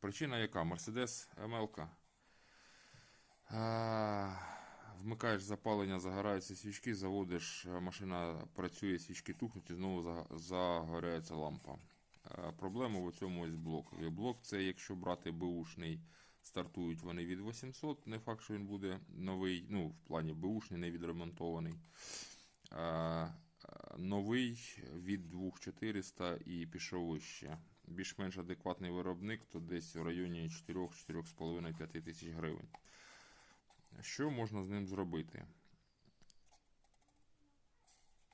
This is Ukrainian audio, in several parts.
Причина яка? Mercedes ML. Вмикаєш запалення, загораються свічки, заводиш, машина працює, свічки тухнуть і знову загоряється лампа. Проблема в цьому ось блокові. Блок це якщо брати бушний, стартують вони від 800, не факт, що він буде новий, ну в плані бушний, не відремонтований. Новий від 2400 і пішов вище. Більш-менш адекватний виробник, то десь в районі 4-4,5-5 тисяч гривень. Що можна з ним зробити?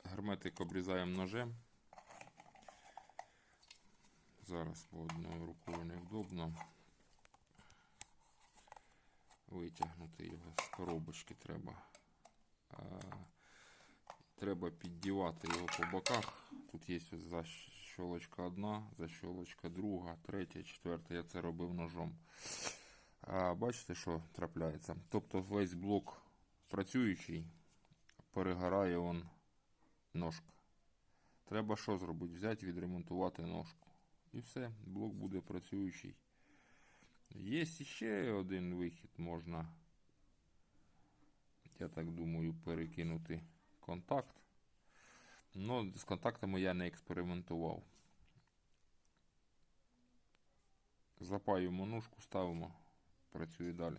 Герметик обрізаємо ножем. Зараз бо одною рукою невдобно. Витягнути його з коробочки треба. Треба піддівати його по боках. Тут є ось защолочка одна, защолочка друга, третя, четверта. Я це робив ножом. А, бачите, що трапляється? Тобто весь блок працюючий, перегорає он ножка. Треба що зробити? Взяти, відремонтувати ножку. І все, блок буде працюючий. Є ще один вихід, можна, я так думаю, перекинути контакт. Ну, з контактами я не експериментував. Запаюємо ножку, ставимо, працює далі.